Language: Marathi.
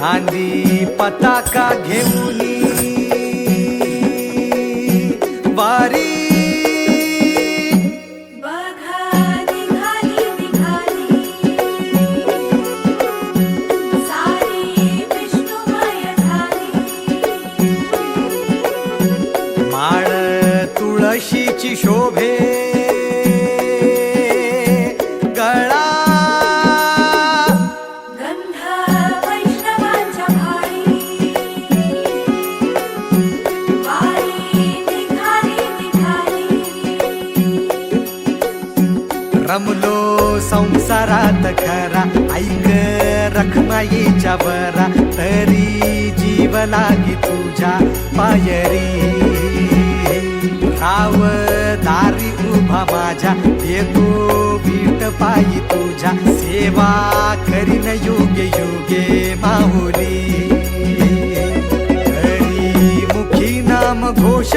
नांदी पताका घेऊन वारी. माळ तुळशीची शोभे. रमलो संसारात खरा. ऐक रखमाईच्या बरा तरी जीव लागी तुझ्या पायरी. राव दारी उभा माझ्या. येतो बीट पायी तुझ्या. सेवा करीन योग्य योगे माहुली. हरी मुखी नाम घोष